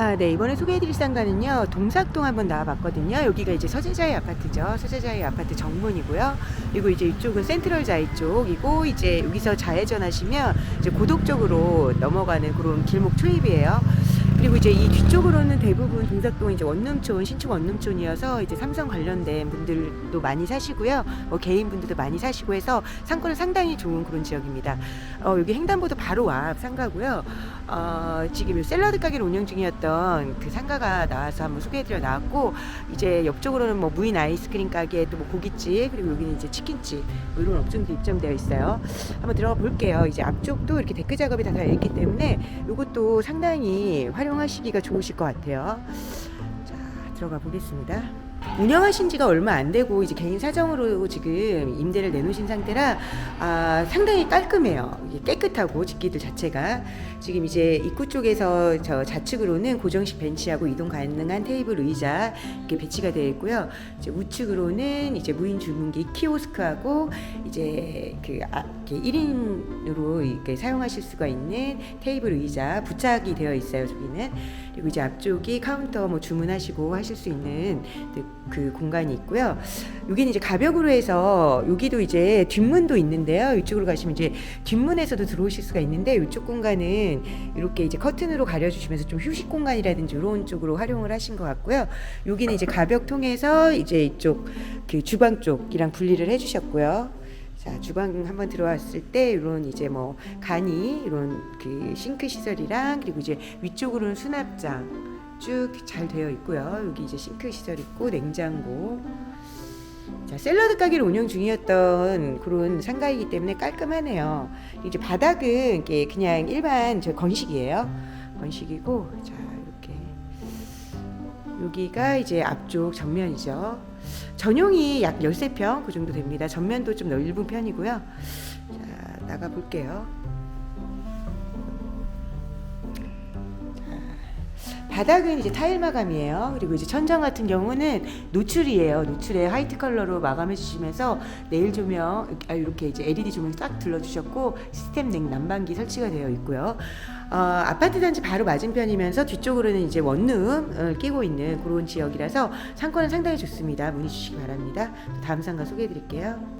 아, 네. 이번에 소개해드릴 상가는요. 동삭동 한번 나와봤거든요. 여기가 이제 서재자의 아파트죠. 서재자의 아파트 정문이고요. 그리고 이제 이쪽은 센트럴 자이 쪽이고 이제 여기서 좌회전 하시면 이제 고독 쪽으로 넘어가는 그런 길목 초입이에요. 그리고 이제 이 뒤쪽으로는 대부분 동삭동 이제 원룸촌, 신축 원룸촌이어서 이제 삼성 관련된 분들도 많이 사시고요. 뭐 개인 분들도 많이 사시고 해서 상권은 상당히 좋은 그런 지역입니다. 어, 여기 횡단보도 바로 앞 상가고요. 어, 지금 이 샐러드 가게를 운영 중이었던 그 상가가 나와서 한번 소개해드려 나왔고 이제 옆쪽으로는 뭐 무인 아이스크림 가게 또 뭐 고깃집 그리고 여기는 이제 치킨집 뭐 이런 업종도 입점되어 있어요. 한번 들어가 볼게요. 이제 앞쪽도 이렇게 데크 작업이 다 되어 있기 때문에 이것도 상당히 활용 하시기가 좋으실 것 같아요. 자 들어가 보겠습니다. 운영하신 지가 얼마 안 되고 이제 개인 사정으로 지금 임대를 내놓으신 상태라 아, 상당히 깔끔해요. 깨끗하고 집기들 자체가 지금 이제 입구 쪽에서 저 좌측으로는 고정식 벤치하고 이동 가능한 테이블 의자 이렇게 배치가 되어 있고요. 이제 우측으로는 이제 무인 주문기 키오스크하고 이제 그 아, 이렇게 1인으로 이렇게 사용하실 수가 있는 테이블 의자 부착이 되어 있어요. 저기는 그리고 이제 앞쪽이 카운터 뭐 주문하시고 하실 수 있는 그- 그 공간이 있고요. 여기는 이제 가벽으로 해서 여기도 이제 뒷문도 있는데요. 이쪽으로 가시면 이제 뒷문에서도 들어오실 수가 있는데 이쪽 공간은 이렇게 이제 커튼으로 가려주시면서 좀 휴식 공간이라든지 이런 쪽으로 활용을 하신 것 같고요. 여기는 이제 가벽 통해서 이제 이쪽 그 주방 쪽이랑 분리를 해주셨고요. 자 주방 한번 들어왔을 때 이런 이제 뭐 간이 이런 그 싱크 시설이랑 그리고 이제 위쪽으로는 수납장 쭉 잘 되어 있고요. 여기 이제 싱크 시설 있고 냉장고. 자 샐러드 가게를 운영 중이었던 그런 상가이기 때문에 깔끔하네요. 이제 바닥은 이게 그냥 일반 저 건식이에요. 건식이고 자 이렇게 여기가 이제 앞쪽 전면이죠. 전용이 약 13평 그 정도 됩니다. 전면도 좀 넓은 편이고요. 자, 나가 볼게요. 바닥은 이제 타일 마감이에요. 그리고 이제 천장 같은 경우는 노출이에요. 노출에 화이트 컬러로 마감해 주시면서 내일 조명 아, 이렇게 이제 LED 조명 딱 들러주셨고 시스템 냉 난방기 설치가 되어 있고요. 어, 아파트 단지 바로 맞은편이면서 뒤쪽으로는 이제 원룸을 끼고 있는 그런 지역이라서 상권은 상당히 좋습니다. 문의 주시기 바랍니다. 다음 상가 소개해 드릴게요.